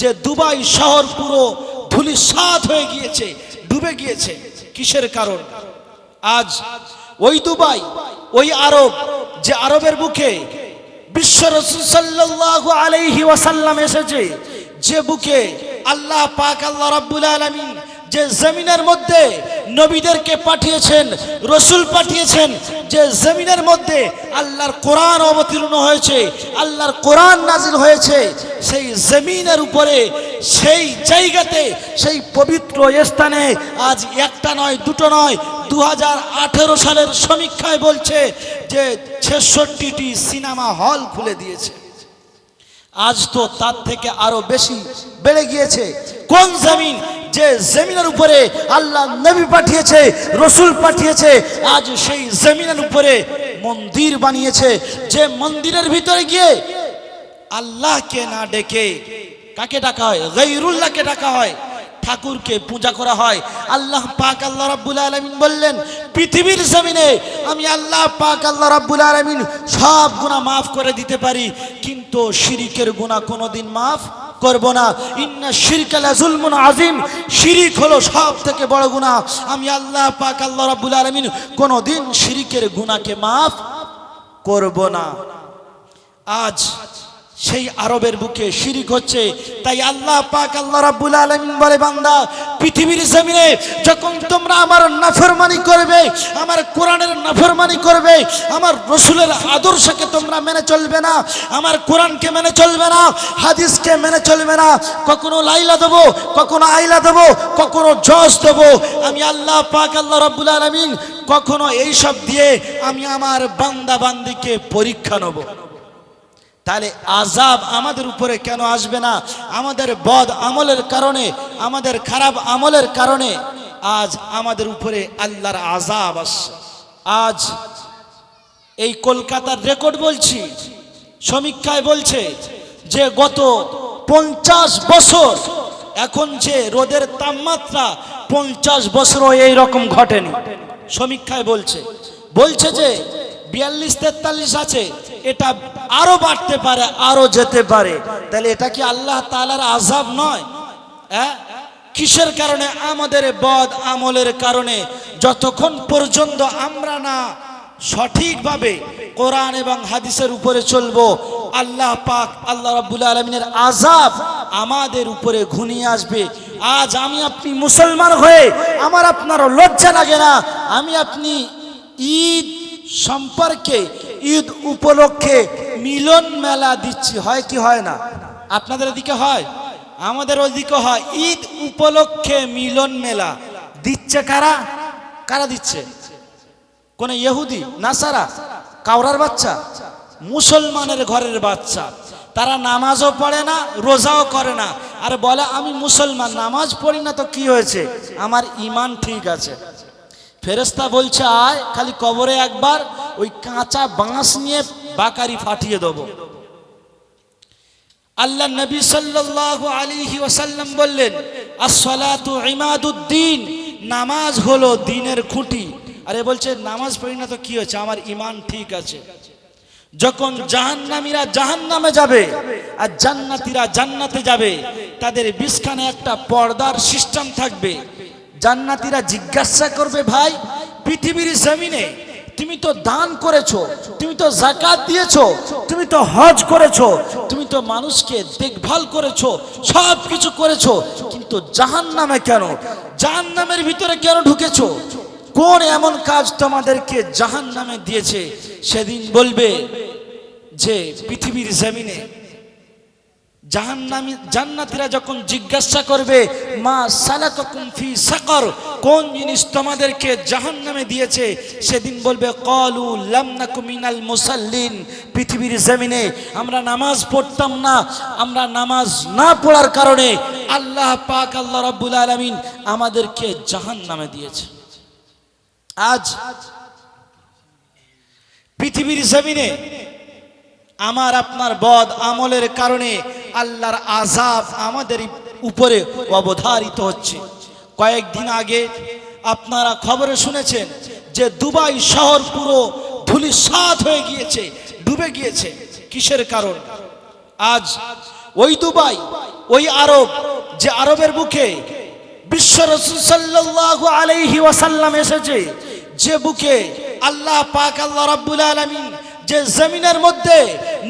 যে দুবাই শহর পুরো ধুলি সাত হয়ে গিয়েছে, ডুবে গিয়েছে। কিসের কারণ? আজ ওই দুবাই, ওই আরব যে আরবের বুকে বিশ্ব রসুল সাল্লাহ আলাইহি ওয়াসাল্লাম এসেছে, যে বুকে আল্লাহ পাক, আল্লাহ রাব্বুল আলামিন যে জমিনের মধ্যে নবীদেরকে পাঠিয়েছেন, রসুল পাঠিয়েছেন, যে জমিনের মধ্যে আল্লাহর কোরআন অবতীর্ণ হয়েছে, আল্লাহর কোরআন নাজিল হয়েছে, সেই জমিনের উপরে, সেই জায়গাতে, সেই পবিত্র স্থানে আজ একটা নয়, দুটো নয় দু সালের সমীক্ষায় বলছে যে ছেষট্টিটি সিনেমা হল খুলে দিয়েছে। আজ তো তার থেকে আরও বেশি বেড়ে গিয়েছে। কোন জমিন যে জমিনের উপরে আল্লাহ নবী পাঠিয়েছে, রসুল পাঠিয়েছে, আজ সেই জমিনের উপরে মন্দির বানিয়েছে। যে মন্দিরের ভিতরে গিয়ে আল্লাহকে না ডেকে কাকে ডাকা হয়? গৈরুল্লাহকে ডাকা হয়? ঠাকুরকে পূজা করা হয়। আল্লাহ পাক আল্লাহ রাব্বুল আলামিন বললেন, পৃথিবীর জমিনে আমি আল্লাহ পাক আল্লাহ রাব্বুল আলামিন সব গুনাহ মাফ করে দিতে পারি, কিন্তু শিরিকের গুনাহ কোনোদিন মাফ করব না। ইন্না শিরকা লাজুলমুন আযীম, শিরিক হলো সব থেকে বড় গুনাহ। আমি আল্লাহ পাক আল্লাহ রাব্বুল আলামিন কোনোদিন শিরিকের গুনাহকে মাফ করব না। আজ সেই আরবের বুকে শিরিক হচ্ছে। তাই আল্লাহ পাক আল্লাহ রাব্বুল আলামিন বলে, বান্দা, পৃথিবীর জমিনে যখন তোমরা আমার নাফরমানি করবে, আমার কোরআনের নাফরমানি করবে, আমার রসুলের আদর্শকে তোমরা মেনে চলবে না, আমার কোরআনকে মেনে চলবে না, হাদিসকে মেনে চলবে না, কখনো লাইলা দেবো, কখনো আইলা দেবো, কখনো জজ দেবো। আমি আল্লাহ পাক আল্লাহ রাব্বুল আলামিন কখনো এইসব দিয়ে আমি আমার বান্দা বান্দিকে পরীক্ষা নেব। তাহলে আজাব আমাদের উপরে কেন আসবে না? আমাদের বদ আমলের কারণে, আমাদের খারাপ আমলের কারণে আজ আমাদের উপরে আল্লাহর আজাব আসছে। আজ এই কলকাতার রেকর্ড বলছি, সমীক্ষায় বলছে যে গত পঞ্চাশ বছর এখন যে রোদের তাপমাত্রা পঞ্চাশ বছরও এই রকম ঘটেনি। সমীক্ষায় বলছে বলছে যে বিয়াল্লিশ, তেতাল্লিশ আছে, এটা আরও বাড়তে পারে, আরও যেতে পারে। তাহলে এটা কি আল্লাহ তালার আজাব নয়? হ্যাঁ? কিসের কারণে? আমাদের বদ আমলের কারণে। যতক্ষণ পর্যন্ত আমরা না সঠিকভাবে কোরআন এবং হাদিসের উপরে চলবো, আল্লাহ পাক, আল্লাহ রাব্বুল আলমিনের আজাব আমাদের উপরে ঘুনিয়ে আসবে। আজ আমি আপনি মুসলমান হয়ে আমার আপনারও লজ্জা লাগে না। আমি আপনি ঈদ সম্পর্কে ঈদ উপলক্ষে মিলন মেলা দিচ্ছি, হয় কি হয় না? আপনাদের ওদিকে হয়? আমাদের ওইদিকে হয় ঈদ উপলক্ষে মিলন মেলা। দিচ্ছে কারা? কারা দিচ্ছে? কোন ইহুদি, নাসারা কাউরার বাচ্চা, মুসলমানের ঘরের বাচ্চা। তারা নামাজও পড়ে না, রোজাও করে না। আর বলে, আমি মুসলমান, নামাজ পড়ি না তো কি হয়েছে? আমার ইমান ঠিক আছে। ফেরেস্তা বলছে, আয়, খালি কবরে একবার ওই কাঁচা বাঁশ নিয়ে বাকারি ফাটিয়ে দেবো। আল্লাহ নবী সাল্লাল্লাহু আলাইহি ওয়াসাল্লাম বললেন, আসসালাতু ইমাদুদ্দিন, নামাজ হলো দিনের খুঁটি। আরে বলছে, নামাজ পড়ি না তো কি হয়েছে? আমার ইমান ঠিক আছে। যখন জাহান্নামীরা জাহান্নামে যাবে আর জান্নাতীরা জান্নাতে যাবে, তাদের বিস্কানে একটা পর্দার সিস্টেম থাকবে। জান্নাতীরা জিজ্ঞাসা করবে, ভাই, পৃথিবীর জমিনে তুমি তো দান করেছ, তুমি তো জাকাত দিয়েছ, তুমি তো হজ করেছ, তুমি তো মানুষকে দেখভাল করেছ সব কিছু করেছ, কিন্তু জাহান নামে কেন? জাহান নামের ভিতরে কেন ঢুকেছো? কোন এমন কাজ তোমাদেরকে জাহান নামে দিয়েছে? সেদিন বলবে যে, পৃথিবীর জমিনে জান্নাতীরা যখন জিজ্ঞাসা করবে, মা সালাকাকুম ফি সাকর কোন জিনিস তোমাদেরকে জাহান্নামে দিয়েছে? সেদিন বলবে, কলু লাম নাকু মিনাল মুসাল্লিন পৃথিবীর জমিনে আমরা নামাজ পড়তাম না। আমরা নামাজ না পড়ার কারণে আল্লাহ পাক, আল্লাহ রাব্বুল আলামিন আমাদেরকে জাহান্নামে দিয়েছে। আজ পৃথিবীর জমিনে আমার আপনার বদ আমলের কারণে আল্লাহর আজাব আমাদের উপরে অবধারিত হচ্ছে। কয়েকদিন আগে আপনারা খবরে শুনেছেন যে দুবাই শহর পুরো ধুলিসাৎ হয়ে গিয়েছে, ডুবে গিয়েছে। কিসের কারণ? আজ ওই দুবাই, ওই আরব যে আরবের বুকে বিশ্ব রসুল সাল্লাল্লাহু আলাইহি ওয়াসাল্লাম এসেছে, যে বুকে আল্লাহ পাক আল্লাহ রাব্বুল আলামিন যে জমিনের মধ্যে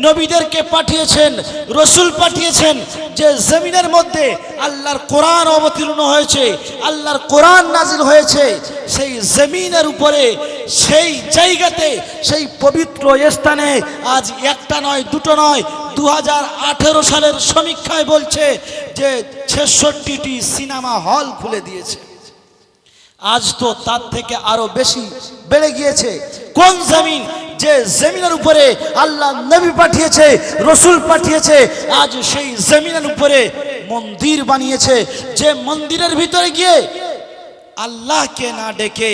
নবীদেরকে পাঠিয়েছেন, রসুল পাঠিয়েছেন, যে জমিনের মধ্যে আল্লাহর কোরআন অবতীর্ণ হয়েছে, আল্লাহর কোরআন নাজিল হয়েছে, সেই জমিনের উপরে, সেই জায়গাতে, সেই পবিত্র স্থানে আজ একটা নয়, দুটো নয় দু সালের সমীক্ষায় বলছে যে ছেষট্টিটি সিনেমা হল খুলে দিয়েছে। আজ তো তার থেকে আরও বেশি বেড়ে গিয়েছে। কোন জমিন? যে জমিনের উপরে আল্লাহ নবী পাঠিয়েছে, রসুল পাঠিয়েছে, আজ সেই জমিনের উপরে মন্দির বানিয়েছে। যে মন্দিরের ভিতরে গিয়ে আল্লাহকে না ডেকে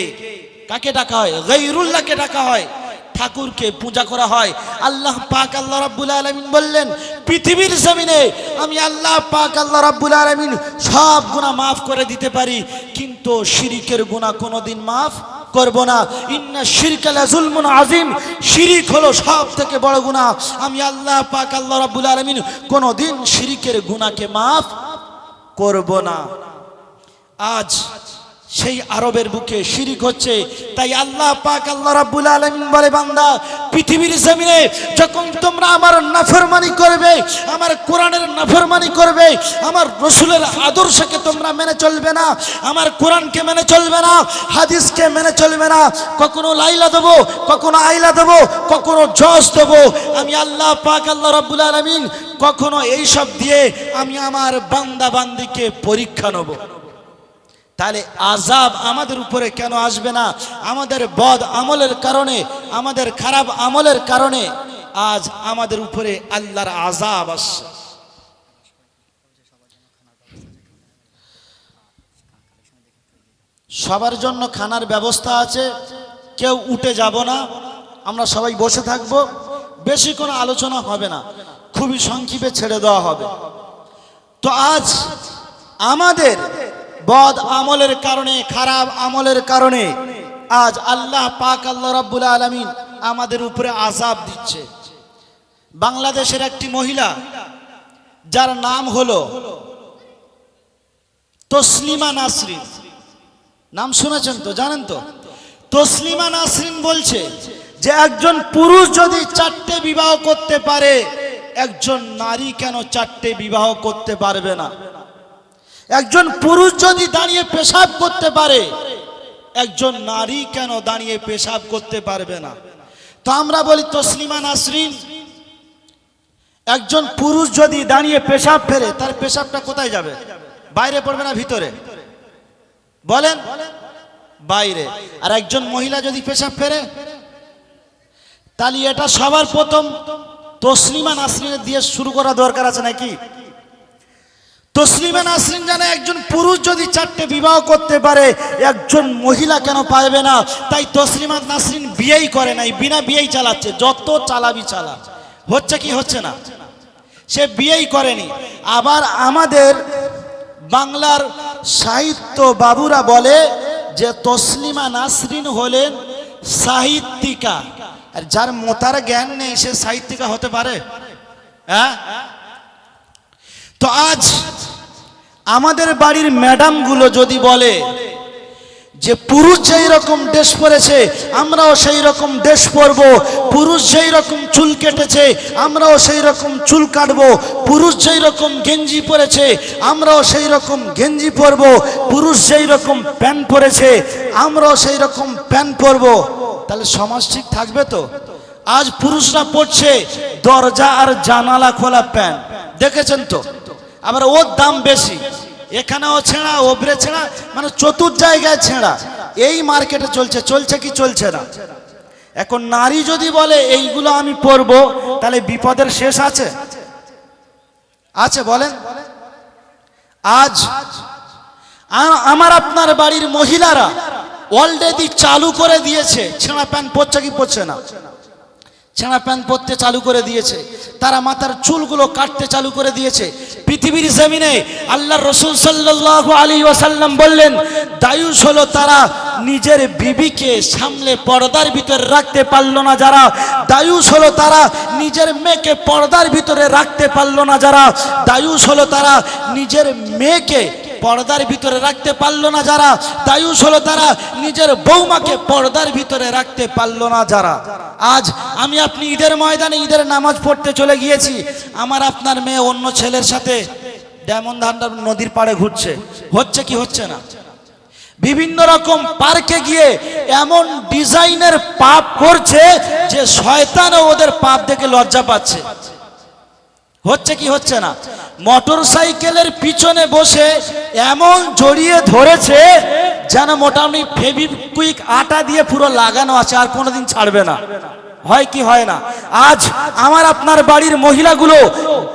কাকে ডাকা হয়? গৈরুল্লাহকে ডাকা হয়। ঠাকুরকে পূজা করা হয়। আল্লাহ পাক আল্লাহ রাব্বুল আলামিন বললেন, পৃথিবীর জমিনে আমি আল্লাহ পাক আল্লাহ রাব্বুল আলামিন সব গুনাহ মাফ করে দিতে পারি, কিন্তু শিরিকের গুনাহ কোনোদিন মাফ করব না। ইন্না শিরকা লাজুলমুন আযীম, শিরিক হলো সব থেকে বড় গুনাহ। আমি আল্লাহ পাক আল্লাহ রাব্বুল আলামিন কোনোদিন শিরিকের গুনাহকে মাফ করব না। আজ সেই আরবের বুকে শিরিক হচ্ছে। তাই আল্লাহ পাক আল্লাহ রাব্বুল আলামিন বলে, বান্দা, পৃথিবীর জমিনে যখন তোমরা আমার নাফরমানি করবে, আমার কোরআনের নাফরমানি করবে, আমার রসুলের আদর্শকে তোমরা মেনে চলবে না, আমার কোরআনকে মেনে চলবে না, হাদিসকে মেনে চলবে না, কখনো লাইলা দেবো, কখনো আইলা দেবো, কখনো জজ দেবো, আমি আল্লাহ পাক আল্লাহ রাব্বুল আলামিন কখনো এইসব দিয়ে আমি আমার বান্দা বান্দিকে পরীক্ষা নেব। তাহলে আজাব আমাদের উপরে কেন আসবে না? আমাদের বদ আমলের কারণে, আমাদের খারাপ আমলের কারণে আজ আমাদের উপরে আল্লাহর আজাব আসছে। সবার জন্য খানার ব্যবস্থা আছে, কেউ উঠে যাব না, আমরা সবাই বসে থাকব, বেশি কোনো আলোচনা হবে না, খুবই সংক্ষেপে ছেড়ে দেওয়া হবে। তো আজ আমাদের বদ আমলের কারণে, খারাপ আমলের কারণে আজ আল্লাহ পাক আল্লাহ রাব্বুল আলামিন আমাদের উপরে আজাব দিচ্ছে। বাংলাদেশের একটি মহিলা, যার নাম হলো তসলিমা নাসরিন। নাম শুনেছেন তো, জানেন তো? তসলিমা নাসরিন বলছে যে একজন পুরুষ যদি চারটে বিবাহ করতে পারে, একজন নারী কেন চারটে বিবাহ করতে পারবে না? একজন পুরুষ যদি দাঁড়িয়ে পেশাব করতে পারে, একজন নারী কেন দাঁড়িয়ে পেশাব করতে পারবে না? তো আমরা বলি তসলিমা নাসরিন, একজন পুরুষ যদি দাঁড়িয়ে পেশাব ফেরে, তার পেশাবটা কোথায় যাবে? বাইরে পড়বে না ভিতরে? বলেন, বাইরে। আর একজন মহিলা যদি পেশাব ফেরে, তাহলে এটা সবার প্রথম তসলিমা নাসরিনের দিয়ে শুরু করা দরকার আছে নাকি? তসলিমা নাসরিন জানে একজন পুরুষ যদি চারটে বিবাহ করতে পারে, একজন মহিলা কেন পারবে না? তাই তসলিমা নাসরিন বিয়েই করে নাই, বিনা বিয়েই চালাচ্ছে, যত চালাবি চালা। হচ্ছে কি, হচ্ছে না? সে বিয়েই করেনি। আবার আমাদের বাংলার সাহিত্য বাবুরা বলে যে তসলিমা নাসরিন হলেন সাহিত্যিকা। আর যার মোতার জ্ঞান নেই, সে সাহিত্যিকা হতে পারে? হ্যাঁ? তো আজ আমাদের বাড়ির ম্যাডামগুলো যদি বলে যে পুরুষ যেই রকম ড্রেস পরেছে, আমরাও সেই রকম ড্রেস পরব। পুরুষ যেই রকম চুল কেটেছে, আমরাও সেই রকম চুল কাটব। পুরুষ যেই রকম গেঞ্জি পরেছে, আমরাও সেই রকম গেঞ্জি পরব। পুরুষ যেই রকম প্যান্ট পরেছে, আমরাও সেই রকম প্যান্ট পরব। তাহলে সমাজ ঠিক থাকবে তো? আজ পুরুষরা পড়ছে দরজা আর জানালা খোলা প্যান্ট। দেখেছেন তো? আবার ওর দাম বেশি। এখানেও ছেঁড়া ওবরে ছেঁড়া মানে চতুর জায়গায় ছেঁড়া। এই মার্কেটে চলছে চলছে কি চলছে না? এখন নারী যদি বলে, এইগুলো আমি পরব তাহলে বিপদের শেষ আছে? আছে, বলেন। আজ আমার আপনার বাড়ির মহিলারা অলরেডি চালু করে দিয়েছে। ছেঁড়া প্যান্ট পরছে কি পরছে না? ছেঁড়া প্যান্ট পরতে চালু করে দিয়েছে, তারা মাথার চুলগুলো কাটতে চালু করে দিয়েছে। পৃথিবীর জমিনে আল্লাহ রসুল সাল্লাল্লাহু আলী ওয়াসাল্লাম বললেন, দায়ুস হলো তারা নিজের বিবিকে সামলে পর্দার ভিতরে রাখতে পারল না যারা। দায়ুস হলো তারা নিজের মেয়েকে পর্দার ভিতরে রাখতে পারল না যারা। দায়ুস হলো তারা নিজের মেয়েকে পর্দার ভিতরে রাখতে পারল না যারা। দায়ুস হলো তারা। নিজের বৌমাকে পর্দার ভিতরে রাখতে পারল না যারা। আজ আমি আপনি ঈদের ময়দানে ঈদের নামাজ পড়তে চলে গিয়েছি। আমার আপনার মেয়ে অন্য ছেলের সাথে ডায়মন্ড হান্ডার নদীর পাড়ে ঘুরছে। হচ্ছে কি হচ্ছে না? বিভিন্ন রকম পার্কে গিয়ে এমন ডিজাইনের পাপ করছে যে শয়তানও ওদের পাপ দেখে লজ্জা পাচ্ছে। হচ্ছে কি হচ্ছে না? মোটর সাইকেলের পিছনে বসে এমন জড়িয়ে ধরেছে যেন মোটামুটি ফেভিকুইক আটা দিয়ে পুরো লাগানো আছে, আর কোনোদিন ছাড়বে না। হয় কি হয় না? আজ আমার আপনার বাড়ির মহিলাগুলো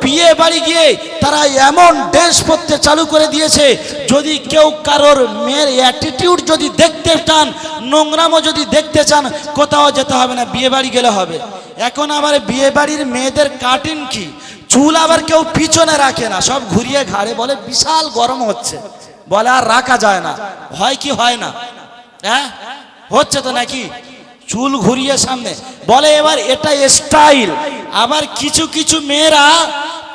বিয়ে বাড়ি গিয়ে তারা এমন ড্রেস পরতে চালু করে দিয়েছে, যদি কেউ কারোর মেয়ের অ্যাটিটিউড যদি দেখতে চান নোংরামও যদি দেখতে চান, কোথাও যেতে হবে না, বিয়ে বাড়ি গেলে হবে। এখন আবার বিয়ে বাড়ির মেয়েদের কাটিং কি? চুল আবার কেউ পিছনে রাখে না, সব ঘুরিয়ে ঘাড়ে বলে, বিশাল গরম হচ্ছে। বলে, আর রাখা যায় না। হয় কি হয় না? হ্যাঁ? হচ্ছে তো নাকি? চুল ঘুরিয়ে সামনে। বলে, এবার এটা স্টাইল আবার কিছু কিছু মেয়েরা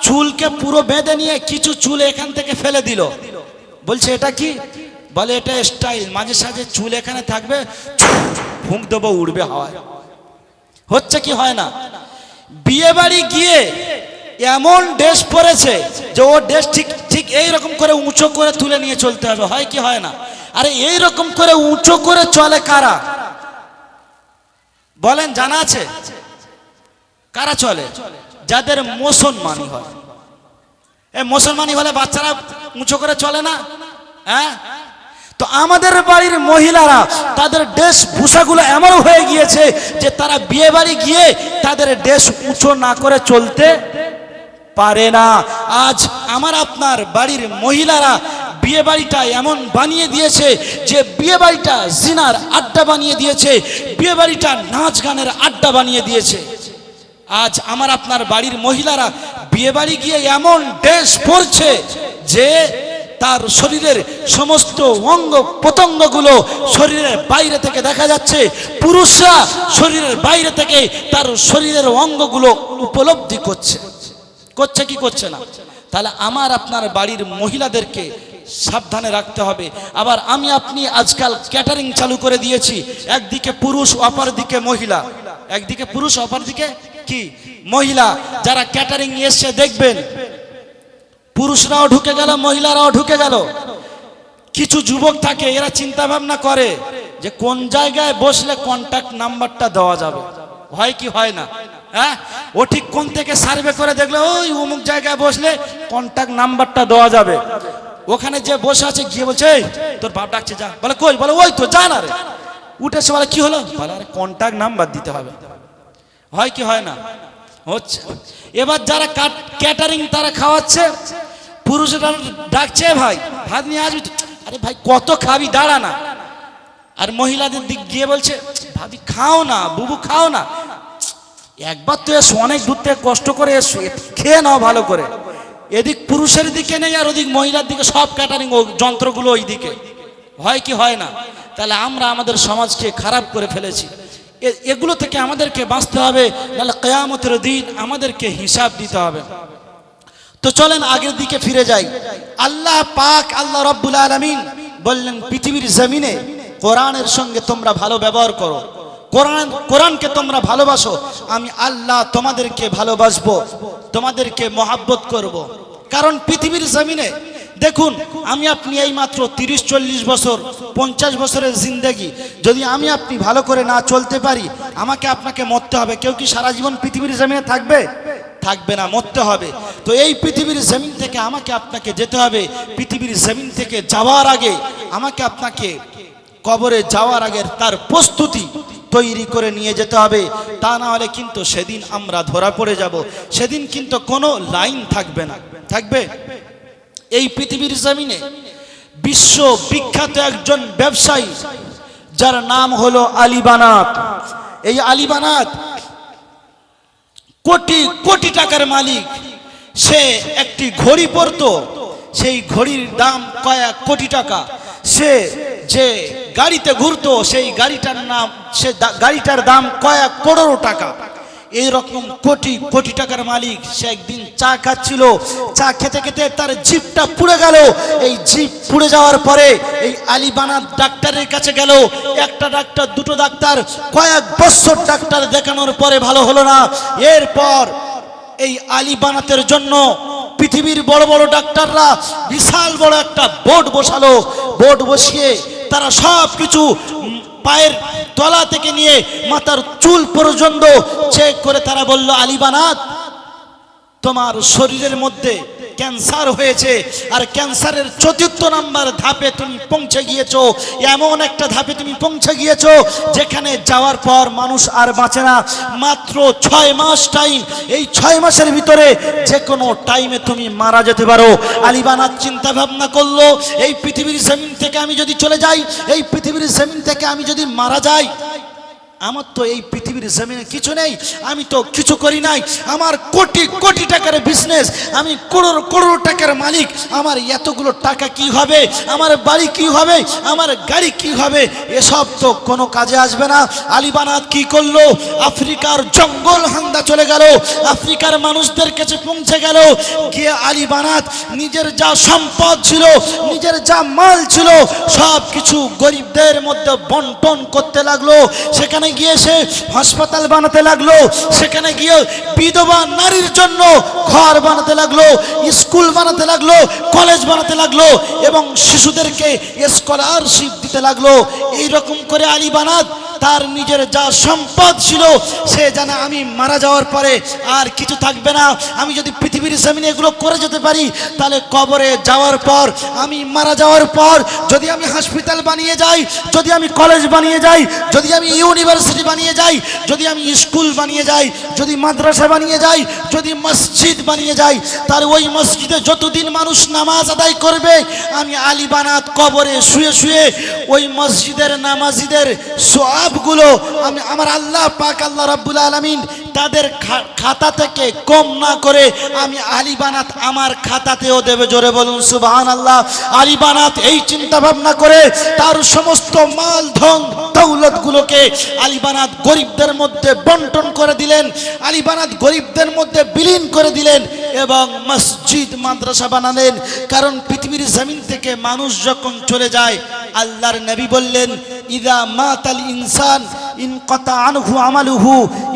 চুলকে পুরো বেঁধে নিয়ে কিছু চুল এখান থেকে ফেলে দিল। বলছে, এটা কি? বলে, এটা স্টাইল মাঝে সাঝে চুল এখানে থাকবে, ফুঁক দেবো, উড়বে হাওয়ায়। হচ্ছে কি হয় না? বিয়ে বাড়ি গিয়ে এমন ড্রেস পরেছে যে ও ড্রেস ঠিক ঠিক এইরকম করে উঁচু করে তুলে নিয়ে চলতে হবে, হয় কি হয় না? আরে এই রকম করে উঁচু করে চলে কারা? বলেন, জানা আছে? কারা চলে? যাদের মুসলমানি হয়। এ, মুসলমানি হলে বাচ্চারা উঁচু করে চলে না? হ্যাঁ? তো আমাদের বাড়ির মহিলারা, তাদের ড্রেস ভূষাগুলো এমন হয়ে গিয়েছে যে তারা বিয়ে বাড়ি গিয়ে তাদের ড্রেস উঁচু না করে চলতে পারে না। আজ আমার আপনার বাড়ির মহিলারা বিয়ে বাড়িটা এমন বানিয়ে দিয়েছে যে বিয়ে বাড়িটা জিনার আড্ডা বানিয়ে দিয়েছে, বিয়ে বাড়িটা নাচ গানের আড্ডা বানিয়ে দিয়েছে। আজ আমার আপনার বাড়ির মহিলারা বিয়ে বাড়ি গিয়ে এমন ড্রেস পরছে যে তার শরীরের সমস্ত অঙ্গ প্রত্যঙ্গগুলো শরীরের বাইরে থেকে দেখা যাচ্ছে। পুরুষরা শরীরের বাইরে থেকে তার শরীরের অঙ্গগুলো উপলব্ধি করছে। করছে কি করছে না? তাহলে আমার আপনার বাড়ির মহিলাদেরকে সাবধানে রাখতে হবে। আবার আমি আপনি আজকাল ক্যাটারিং চালু করে দিয়েছি। একদিকে পুরুষ অপর দিকে মহিলা। একদিকে পুরুষ অপর দিকে কি? মহিলা। যারা ক্যাটারিং এসছে দেখবেন, পুরুষরাও ঢুকে গেল, মহিলারাও ঢুকে গেল। কিছু যুবক থাকে, এরা চিন্তা ভাবনা করে যে কোন জায়গায় বসলে কন্টাক্ট নাম্বারটা দেওয়া যাবে। হয় কি হয় না? হ্যাঁ? ও ঠিক কোন থেকে সার্ভে করে দেখলে? ওই অমুক জায়গায় বসলে কন্ট্যাক্ট নাম্বারটা দেওয়া যাবে। ওখানে যে বসে আছে, গিয়ে বলছে তোর বাপ ডাকছে, যা। বলে, কই? বলে, ওই তো, যা না রে। উঠেছে, বলে, কি হলো? বলে, আরে কন্ট্যাক্ট নাম্বার দিতে হবে। হয় কি হয় না? হচ্ছে। এবার যারা ক্যাটারিং তারা খাওয়াচ্ছে, পুরুষরা ডাকছে, ভাই, ভাত নিয়ে আসবি আরে, ভাই, কত খাবি, দাঁড়া না। আর মহিলাদের দিক গিয়ে বলছে, ভাবি, খাও না, বুবু, খাও না। একবার তো এসো, অনেক দূর থেকে কষ্ট করে এসো, খেয়ে নাও ভালো করে। এদিক পুরুষের দিকে নেই আর ওদিক মহিলার দিকে, সব ক্যাটারিং যন্ত্রগুলো ওই দিকে হয় কি হয় না? তাহলে আমরা আমাদের সমাজকে খারাপ করে ফেলেছি। এগুলো থেকে আমাদেরকে বাঁচতে হবে, নাহলে কেয়ামতের দিন আমাদেরকে হিসাব দিতে হবে। তো চলেন আগের দিকে ফিরে যাই। আল্লাহ পাক, আল্লাহ রব্বুল আলমিন বললেন, পৃথিবীর জমিনে কোরআনের সঙ্গে তোমরা ভালো ব্যবহার করো। কোরআন, কোরআনকে তোমরা ভালোবাসো। আমি আল্লাহ তোমাদেরকে ভালোবাসবো, তোমাদেরকে মহাব্বত করব। কারণ পৃথিবীর জমিনে, দেখুন, আমি আপনি এই মাত্র তিরিশ, চল্লিশ বছর, পঞ্চাশ বছরের জিন্দেগি। যদি আমি আপনি ভালো করে না চলতে পারি, আমাকে আপনাকে মরতে হবে। কেউ কি সারা জীবন পৃথিবীর জমিনে থাকবে? থাকবে না, মরতে হবে। তো এই পৃথিবীর জমিন থেকে আমাকে আপনাকে যেতে হবে। পৃথিবীর জমিন থেকে যাওয়ার আগে আমাকে আপনাকে কবরে যাওয়ার আগে তার প্রস্তুতি তৈরি করে নিয়ে যেতে হবে। তা না হলে কিন্তু সেদিন আমরা ধরা পড়ে যাব। সেদিন কিন্তু কোনো লাইন থাকবে না। থাকবে? এই পৃথিবীর জমিনে বিশ্ব বিখ্যাত একজন ব্যবসায়ী, যার নাম হলো আলিবানাত এই আলিবানাত কোটি কোটি টাকার মালিক। সে একটি ঘড়ি পরতো। সেই ঘড়ির দাম কয়েক কোটি টাকা। সে যে গাড়িতে ঘুরতো, সেই গাড়িটার নাম, সে গাড়িটার দাম কয়েক করোড় টাকা। এই রকম কোটি কোটি টাকার মালিক, সে একদিন চা খাচ্ছিল। চা খেতে খেতে তার জিপটা পুড়ে গেল। এই জিপ পুড়ে যাওয়ার পরে এই আলিবানা ডাক্তারের কাছে গেল। একটা ডাক্তার, দুটো ডাক্তার, কয়েক বছর ডাক্তার দেখানোর পরে ভালো হলো না। এরপর এই আলী বানাতের জন্য পৃথিবীর বড় বড় ডাক্তাররা বিশাল বড় একটা বোর্ড বসালো। বোর্ড বসিয়ে তারা সব কিছু পায়ের তলা থেকে নিয়ে মাথার চুল পর্যন্ত চেক করে তারা বলল, আলী বানাত তোমার শরীরের মধ্যে ক্যান্সার হয়েছে, আর ক্যান্সারের চতুর্থ নাম্বার ধাপে তুমি পৌঁছে গিয়েছো। এমন একটা ধাপে তুমি পৌঁছে গিয়েছো, যেখানে যাওয়ার পর মানুষ আর বাঁচে না। মাত্র ছয় মাস টাইম এই ছয় মাসের ভিতরে যে কোনো টাইমে তুমি মারা যেতে পারো। আলিবানার চিন্তা ভাবনা করল, এই পৃথিবীর জমিন থেকে আমি যদি চলে যাই, এই পৃথিবীর জমিন থেকে আমি যদি মারা যাই আমার তো এই পৃথিবীর জমিনে কিছু নেই, আমি তো কিছু করি নাই। আমার কোটি কোটি টাকার বিজনেস আমি করোড় করোড় টাকার মালিক। আমার এতগুলো টাকা কি হবে? আমার বাড়ি কি হবে? আমার গাড়ি কি হবে? এসব তো কোনো কাজে আসবে না। আলিবানাত কি করল? আফ্রিকার জঙ্গল হান্দা চলে গেল। আফ্রিকার মানুষদের কাছে পৌঁছে গেল। গিয়ে আলিবানাত নিজের যা সম্পদ ছিল, নিজের যা মাল ছিল সব কিছু গরিবদের মধ্যে বন্টন করতে লাগল। সেখানে গিয়ে সে হাসপাতাল বানাতে লাগল। সেখানে গিয়ে বিধবা নারীর জন্য ঘর বানাতে লাগল, স্কুল বানাতে লাগল, কলেজ বানাতে লাগল এবং শিশুদেরকে স্কলারশিপ দিতে লাগল। এই রকম করে আলী বানাত, তার নিজের যা সম্পদ ছিল, সে জানে আমি মারা যাওয়ার পরে আর কিছু থাকবে না। আমি যদি পৃথিবীর জমিনে এগুলো করে যেতে পারি, তাহলে কবরে যাওয়ার পর, আমি মারা যাওয়ার পর, যদি আমি হসপিটাল বানিয়ে যাই, যদি আমি কলেজ বানিয়ে যাই, যদি আমি ইউনিভার্সিটি বানিয়ে যাই, যদি আমি স্কুল বানিয়ে যাই, যদি মাদ্রাসা বানিয়ে যাই, যদি মসজিদ বানিয়ে যাই, তার ওই মসজিদে যতদিন মানুষ নামাজ আদায় করবে, আমি আলিবানাত কবরে শুয়ে শুয়ে ওই মসজিদের নামাজিদের সবগুলো আমি, আমার আল্লাহ পাক, আল্লাহ রাব্বুল আলামিন তাদের খাতা থেকে কম না করে আমি আলিবানাত আমার খাতাতেও দেবে। জোরে বলুন সুবহান আল্লাহ আলিবানাত এই চিন্তা ভাবনা করে তার সমস্ত মাল, ধন, দৌলতগুলোকে আলিবানাত গরিবদের মধ্যে বন্টন করে দিলেন আলিবানাত গরিবদের মধ্যে বিলীন করে দিলেন এবং মসজিদ, মাদ্রাসা বানালেন। কারণ পৃথিবীর জমিন থেকে মানুষ যখন চলে যায়, আল্লাহর নবী বললেন, ইদা মাতাল ইনসান ইন কতা আনহু আমালুহু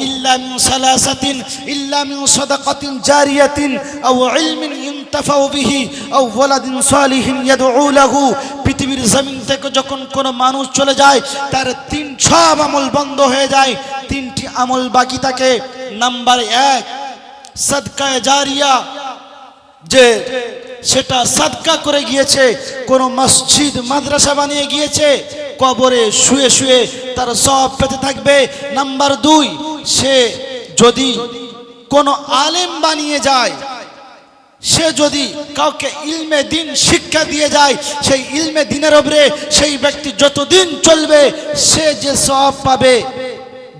ইল্লা মিন সালাসাতিন, ইল্লা মিন সাদাকাতিন জারিয়াতিন, আও ইলমিন ইনতাফাউ বিহি, আও ওয়ালাদিন সালিহিন ইয়াদউ লাহু। পৃথিবীর জমিন থেকে যখন কোনো মানুষ চলে যায়, তার তিন সব আমল বন্ধ হয়ে যায়। তিনটি আমল বাকি থাকে। নাম্বার এক সদকায়ে জারিয়া, যে সেটা সাদকা করে গিয়েছে, কোন মসজিদ, মাদ্রাসা বানিয়ে গিয়েছে কবরে শুয়ে শুয়ে তার সব পেতে থাকবে। নাম্বার দুই, সে যদি কোনো আলেম বানিয়ে যায়, সে যদি কাউকে ইলমে দিন শিক্ষা দিয়ে যায়, সেই ইলমে দিনের ওপরে সেই ব্যক্তি যতদিন চলবে, সে যে সব পাবে।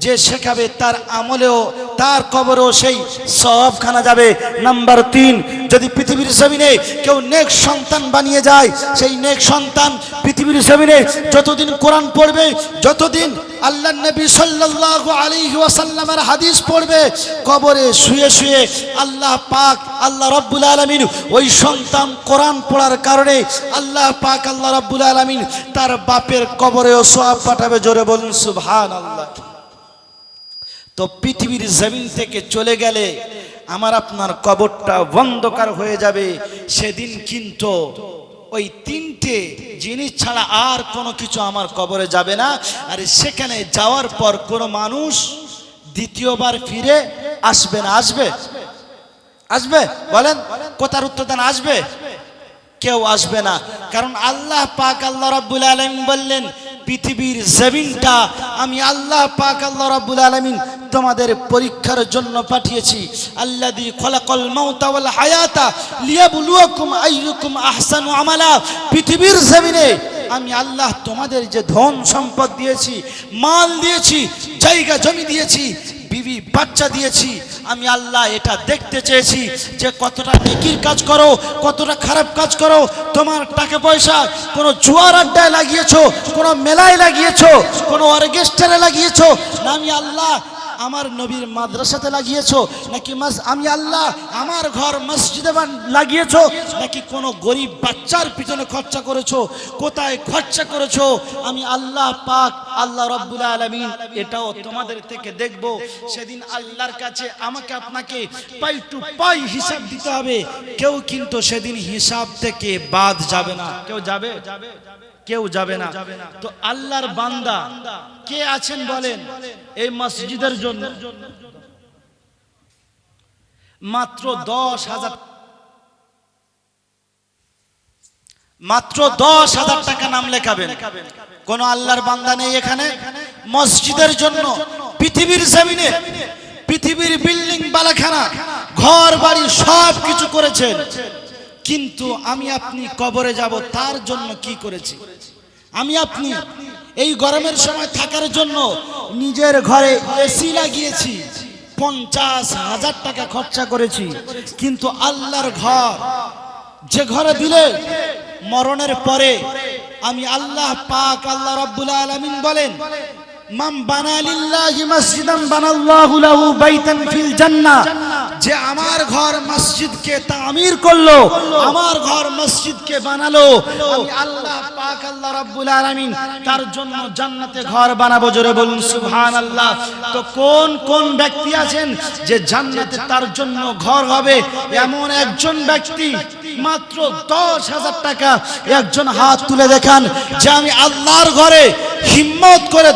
যে শেখাবে তার আমলেও, তার কবরও সেই সবখানা যাবে। নাম্বার তিন, যদি পৃথিবীর জমিনে কেউ নেক সন্তান বানিয়ে যায়, সেই নেক সন্তান পৃথিবীর জমিনে যতদিন কোরআন পড়বে, যতদিন আল্লাহ নবী সাল্লাল্লাহু আলাইহি ওয়াসাল্লামের হাদিস পড়বে, কবরে শুয়ে শুয়ে আল্লাহ পাক, আল্লাহ রাব্বুল আলামিন ওই সন্তান কোরআন পড়ার কারণে আল্লাহ পাক, আল্লাহ রাব্বুল আলামিন তার বাপের কবরেও সব পাঠাবে। জোরে বলুন, সুবহানাল্লাহ। তো পৃথিবীর জমিন থেকে চলে গেলে আমার আপনার কবরটা বন্ধকার হয়ে যাবে। সেদিন কিন্তু ওই তিনটে জিনিস ছাড়া আর কোনো কিছু আমার কবরে যাবে না। আর সেখানে যাওয়ার পর কোনো মানুষ দ্বিতীয়বার ফিরে আসবে না, আসবে? আসবে? বলেন, কোথার উত্তর দেন, আসবে? কেউ আসবে না। কারণ আল্লাহ পাক আল্লাহ রাব্বুল আলামিন বললেন, পৃথিবীর জমিনটা আমি আল্লাহ পাক আল্লাহ রাব্বুল আলামিন তোমাদের পরীক্ষার জন্য পাঠিয়েছি। আল্লাযী খলাকাল মাউতা ওয়াল হায়াতা লিয়াবলুয়াকুম আইয়ুকুম আহসানু আমালা। পৃথিবীর জমিনে আমি আল্লাহ তোমাদের যে ধন সম্পদ দিয়েছি, মাল দিয়েছি, জায়গা জমি দিয়েছি, বিবি, বাচ্চা দিয়েছি, আমি আল্লাহ এটা দেখতে চেয়েছি যে কতটা নেকির কাজ করো, কতটা খারাপ কাজ করো, তোমার টাকা পয়সা কোনো জুয়ার আড্ডায় লাগিয়েছো, কোনো মেলায় লাগিয়েছো, কোনো অর্কেস্ট্রারে লাগিয়েছো, না আমি আল্লাহ আমার নবীর মাদ্রাসাতে লাগিয়েছো? নাকি মাস, আমি আল্লাহ আমার ঘর মসজিদে লাগিয়েছ? নাকি কোনো গরিব বাচ্চার পিছনে খরচা করেছ? কোথায় খরচা করেছ? আমি আল্লাহ পাক, আল্লাহ রব্বুল আলামিন এটাও তোমাদের থেকে দেখব। সেদিন আল্লাহর কাছে আমাকে আপনাকে পাই টু পাই হিসাব দিতে হবে। কেউ কিন্তু সেদিন হিসাব থেকে বাদ যাবে না। কেউ যাবে যাবে? কেউ যাবে না। তো আল্লাহর বান্দা কে আছেন বলেন? এই মসজিদের জন্য। মাত্র দশ হাজার মাত্র দশ হাজার টাকা নাম লেখাবেন। কোন আল্লাহর বান্দা নেই এখানে। মসজিদের জন্য পৃথিবীর জমিনে পৃথিবীর বিল্ডিং বালাখানা ঘর বাড়ি সব কিছু করেছেন। কিন্তু আমি আপনি কবরে যাব, তার জন্য কি করেছি? আমি আপনি এই গরমের সময় থাকার জন্য নিজের ঘরে এসি লাগিয়েছি, পঞ্চাশ হাজার টাকা খরচা করেছি। কিন্তু আল্লাহর ঘর, যে ঘরে দিলে মরণের পরে আমি আল্লাহ পাক, আল্লাহ রাব্বুল আলামিন বলেন মাম বানা লিল্লাহি মসজিদান বানাল্লাহু লাহু বাইতান ফিল জান্নাহ। যে আমার ঘর মসজিদকে তামির করল, আমার ঘর মসজিদকে বানালো। আল্লাহ পাক, আল্লাহ রাব্বুল আলামিন তার জন্য জান্নাতে ঘর বানাবো, জোরে বলুন, সুবহানাল্লাহ। তো কোন কোন ব্যক্তি আছেন যে জান্নাতে তার জন্য ঘর হবে? এমন একজন ব্যক্তি, মাত্র দশ হাজার টাকা, একজন হাত তুলে দেখান, যে আমি আল্লাহর ঘরে হিম্মত করে